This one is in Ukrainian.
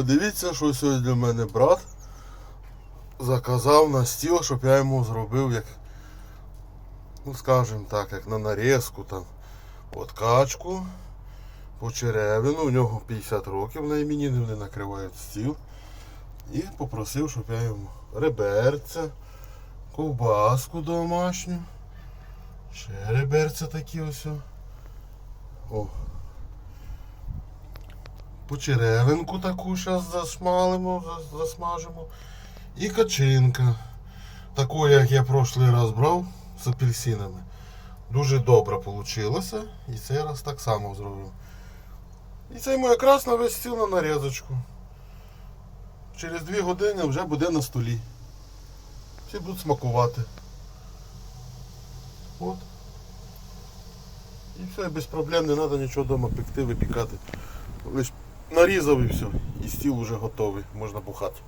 Подивіться, що сьогодні для мене брат заказав на стіл, щоб я йому зробив як, ну скажімо так, як на нарізку там. От качку, почеревину, у нього 50 років на іменини, вони накривають стіл. І попросив, щоб я йому реберця, ковбаску домашню. Ще реберця такі ось. о. Почеревинку таку зараз засмалимо, засмажимо. І качинка. Таку, як я прошлий раз брав з апельсинами. Дуже добре вийшло. І цей раз так само зробив. І це йому якраз на весь стіл на нарізочку. Через 2 години вже буде на столі. Всі будуть смакувати. От. І все, без проблем не треба нічого вдома пекти, випікати. Лиш нарізав і все. І стіл уже готовий, можна бухати.